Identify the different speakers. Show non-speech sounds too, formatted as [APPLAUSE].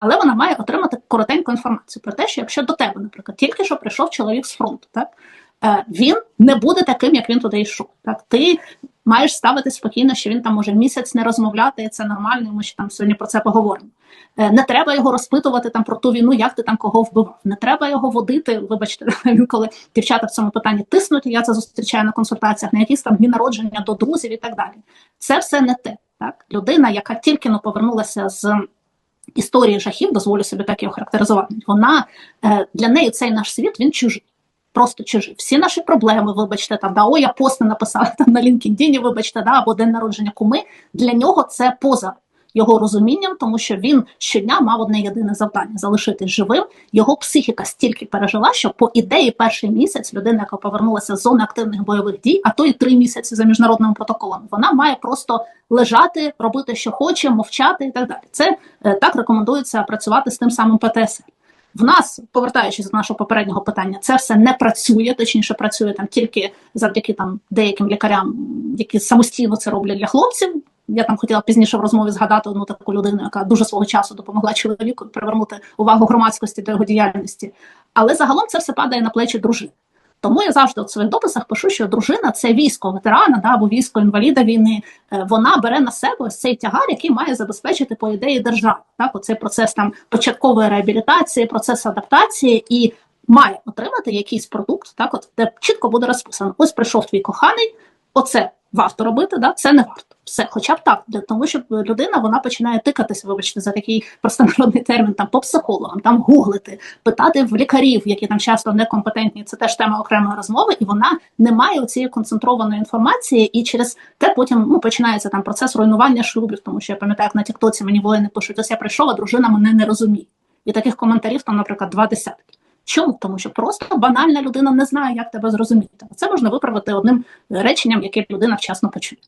Speaker 1: Але вона має отримати коротеньку інформацію про те, що якщо до тебе, наприклад, тільки що прийшов чоловік з фронту, так е, він не буде таким, як він туди йшов. Так, ти маєш ставити спокійно, що він там може місяць не розмовляти, і це нормально. Ми ще там сьогодні про це поговоримо. Е, Не треба його розпитувати там про ту війну, як ти там кого вбивав. Не треба його водити. Вибачте, [LAUGHS] коли дівчата в цьому питанні тиснуть. Я це зустрічаю на консультаціях, на якісь там дні народження до друзів і так далі. Це все не те. Так, людина, яка тільки но повернулася з історії жахів, дозволю собі так його характеризувати. Вона е, для неї цей наш світ він чужий. Просто чужий. Всі наші проблеми, вибачте, там да, о, я пост не написала там на LinkedIn, вибачте, да, або день народження куми. Для нього це поза його розумінням, тому що він щодня мав одне єдине завдання залишитись живим. Його психіка стільки пережила, що по ідеї перший місяць людина, яка повернулася з зони активних бойових дій, а то і три місяці за міжнародним протоколом, вона має просто лежати, робити, що хоче, мовчати і так далі. Це е, так рекомендується працювати з тим самим ПТСР. В нас, повертаючись до нашого попереднього питання, це все не працює, точніше працює там тільки завдяки там деяким лікарям, які самостійно це роблять для хлопців. Я там хотіла пізніше в розмові згадати одну таку людину, яка дуже свого часу допомогла чоловіку привернути увагу громадськості до його діяльності. Але загалом це все падає на плечі дружини. Тому я завжди в своїх дописах пишу, що дружина це військо ветерана да, або військо інваліда війни. Е, Вона бере на себе цей тягар, який має забезпечити по ідеї держава. Так, оцей процес там початкової реабілітації, процес адаптації і має отримати якийсь продукт, так от де чітко буде розписано: ось прийшов твій коханий, оце варто робити, да, це не варто. Все, хоча б так, для тому, що людина вона починає тикатися, вибачте, за такий простонародний [LAUGHS] термін, там по психологам, там гуглити, питати в лікарів, які там часто некомпетентні. Це теж тема окремої розмови, і вона не має цієї концентрованої інформації, і через те потім ну починається там процес руйнування шлюбів, тому що я пам'ятаю, як на Тіктоці мені воїни пишуть, ось я прийшов, а дружина мене не розуміє. І таких коментарів там, наприклад, два десятки. Чому? Тому що просто банальна людина не знає, як тебе зрозуміти. Це можна виправити одним реченням, яке людина вчасно почує.